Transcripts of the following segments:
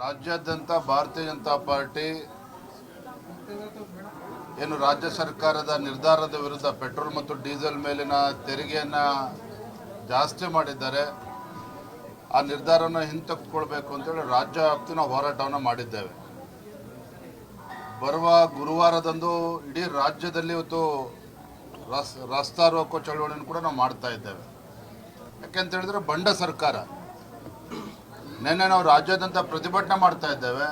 ರಾಜ್ಯಾದ್ಯಂತ ಭಾರತೀಯ ಜನತಾ ಪಾರ್ಟಿ ಏನು ರಾಜ್ಯ ಸರ್ಕಾರದ ನಿರ್ಧಾರದ ವಿರುದ್ಧ ಪೆಟ್ರೋಲ್ ಮತ್ತು ಡೀಸೆಲ್ ಮೇಲಿನ ತೆರಿಗೆಯನ್ನು ಜಾಸ್ತಿ ಮಾಡಿದ್ದಾರೆ. ಆ ನಿರ್ಧಾರವನ್ನು ಹಿಂತೆಗೆದುಕೊಳ್ಬೇಕು ಅಂತೇಳಿ ರಾಜ್ಯ ವ್ಯಾಪ್ತಿ ನಾವು ಹೋರಾಟವನ್ನು ಮಾಡಿದ್ದೇವೆ. ಬರುವ ಗುರುವಾರದಂದು ಇಡೀ ರಾಜ್ಯದಲ್ಲಿ ಇವತ್ತು ರಸ್, ರಸ್ತಾ ರೋಕೋ ಚಳವಳಿಯನ್ನು ಕೂಡ ನಾವು ಮಾಡ್ತಾ ಇದ್ದೇವೆ. ಯಾಕೆಂತ ಹೇಳಿದ್ರೆ ಬಂಡ ಸರ್ಕಾರ ನಿನ್ನೆ ನಾವು ರಾಜ್ಯಾದ್ಯಂತ ಪ್ರತಿಭಟನೆ ಮಾಡ್ತಾ ಇದ್ದೇವೆ.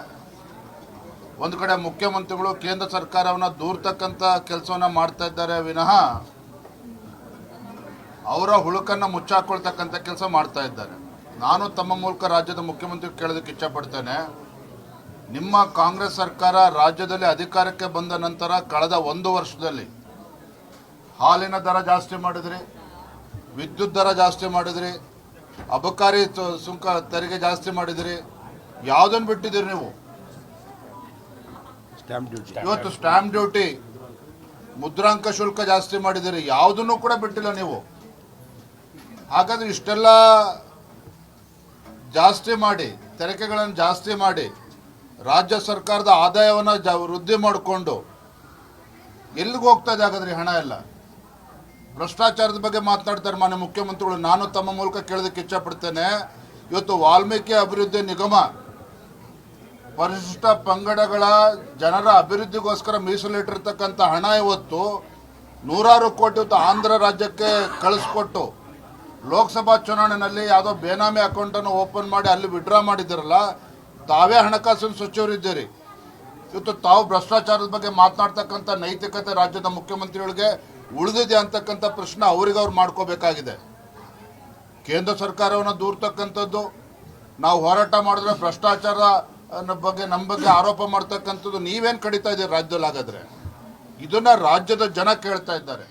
ಒಂದು ಕಡೆ ಮುಖ್ಯಮಂತ್ರಿಗಳು ಕೇಂದ್ರ ಸರ್ಕಾರವನ್ನು ದೂರ್ತಕ್ಕಂಥ ಕೆಲಸವನ್ನು ಮಾಡ್ತಾ ಇದ್ದಾರೆ ವಿನಃ ಅವರ ಹುಳುಕನ್ನು ಮುಚ್ಚಾಕೊಳ್ತಕ್ಕಂಥ ಕೆಲಸ ಮಾಡ್ತಾ ಇದ್ದಾರೆ. ನಾನು ತಮ್ಮ ಮೂಲಕ ರಾಜ್ಯದ ಮುಖ್ಯಮಂತ್ರಿ ಕೇಳೋದಕ್ಕೆ ಇಚ್ಛಪಡ್ತೇನೆ. ನಿಮ್ಮ ಕಾಂಗ್ರೆಸ್ ಸರ್ಕಾರ ರಾಜ್ಯದಲ್ಲಿ ಅಧಿಕಾರಕ್ಕೆ ಬಂದ ನಂತರ ಕಳೆದ ಒಂದು ವರ್ಷದಲ್ಲಿ ಹಾಲಿನ ದರ ಜಾಸ್ತಿ ಮಾಡಿದ್ರಿ, ವಿದ್ಯುತ್ ದರ ಜಾಸ್ತಿ ಮಾಡಿದ್ರಿ ಅಬಕಾರಿ ಸುಂಕ ತೆರಿಗೆ ಜಾಸ್ತಿ ಮಾಡಿದಿರಿ. ಯಾವುದನ್ನು ಬಿಟ್ಟಿದ್ದೀರಿ ನೀವು? ಸ್ಟ್ಯಾಂಪ್ ಡ್ಯೂಟಿ ಇವತ್ತು ಸ್ಟಾಂಪ್ ಡ್ಯೂಟಿ ಮುದ್ರಾಂಕ ಶುಲ್ಕ ಜಾಸ್ತಿ ಮಾಡಿದಿರಿ ಯಾವುದನ್ನು ಕೂಡ ಬಿಟ್ಟಿಲ್ಲ ನೀವು. ಹಾಗಾದ್ರೆ ಇಷ್ಟೆಲ್ಲ ಜಾಸ್ತಿ ಮಾಡಿ ತೆರಿಗೆಗಳನ್ನು ಜಾಸ್ತಿ ಮಾಡಿ ರಾಜ್ಯ ಸರ್ಕಾರದ ಆದಾಯವನ್ನು ಜ ವೃದ್ಧಿ ಮಾಡಿಕೊಂಡು ಎಲ್ಲಿಗೆ ಹೋಗ್ತಾ ಇದೆ ಹಾಗಾದ್ರೆ ಹಣ ಎಲ್ಲ? ಭ್ರಷ್ಟಾಚಾರದ ಬಗ್ಗೆ ಮಾತನಾಡ್ತಾರೆ ಮಾನ್ಯ ಮುಖ್ಯಮಂತ್ರಿಗಳು. ನಾನು ತಮ್ಮ ಮೂಲಕ ಕೇಳೋದಕ್ಕೆ ಇಚ್ಛಪಡ್ತೇನೆ. ಇವತ್ತು ವಾಲ್ಮೀಕಿ ಅಭಿವೃದ್ಧಿ ನಿಗಮ ಪರಿಶಿಷ್ಟ ಪಂಗಡಗಳ ಜನರ ಅಭಿವೃದ್ಧಿಗೋಸ್ಕರ ಮೀಸಲಿಟ್ಟಿರ್ತಕ್ಕಂಥ ಹಣ ಇವತ್ತು ನೂರಾರು ಕೋಟಿ ಇವತ್ತು ಆಂಧ್ರ ರಾಜ್ಯಕ್ಕೆ ಕಳಿಸ್ಕೊಟ್ಟು ಲೋಕಸಭಾ ಚುನಾವಣೆಯಲ್ಲಿ ಯಾವುದೋ ಬೇನಾಮಿ ಅಕೌಂಟನ್ನು ಓಪನ್ ಮಾಡಿ ಅಲ್ಲಿ ವಿಡ್ರಾ ಮಾಡಿದ್ದೀರಲ್ಲ, ತಾವೇ ಹಣಕಾಸಿನ ಸಚಿವರಿದ್ದೀರಿ. ಇವತ್ತು ತಾವು ಭ್ರಷ್ಟಾಚಾರದ ಬಗ್ಗೆ ಮಾತನಾಡ್ತಕ್ಕಂಥ ನೈತಿಕತೆ ರಾಜ್ಯದ ಮುಖ್ಯಮಂತ್ರಿಗಳಿಗೆ ಉಳಿದಿದೆ ಅಂತಕ್ಕಂಥ ಪ್ರಶ್ನೆ ಅವರಿಗೆ ಅವ್ರು ಮಾಡ್ಕೋಬೇಕಾಗಿದೆ. ಕೇಂದ್ರ ಸರ್ಕಾರವನ್ನು ದೂರ್ತಕ್ಕಂಥದ್ದು ನಾವು ಹೋರಾಟ ಮಾಡಿದ್ರೆ ಭ್ರಷ್ಟಾಚಾರ ಬಗ್ಗೆ, ನಮ್ಮ ಬಗ್ಗೆ ಆರೋಪ ಮಾಡ್ತಕ್ಕಂಥದ್ದು ನೀವೇನು ಕಡಿತಾ ಇದ್ದೀರಿ ರಾಜ್ಯದಲ್ಲಿ ಹಾಗಾದರೆ ಇದನ್ನ ರಾಜ್ಯದ ಜನ ಕೇಳ್ತಾ ಇದ್ದಾರೆ.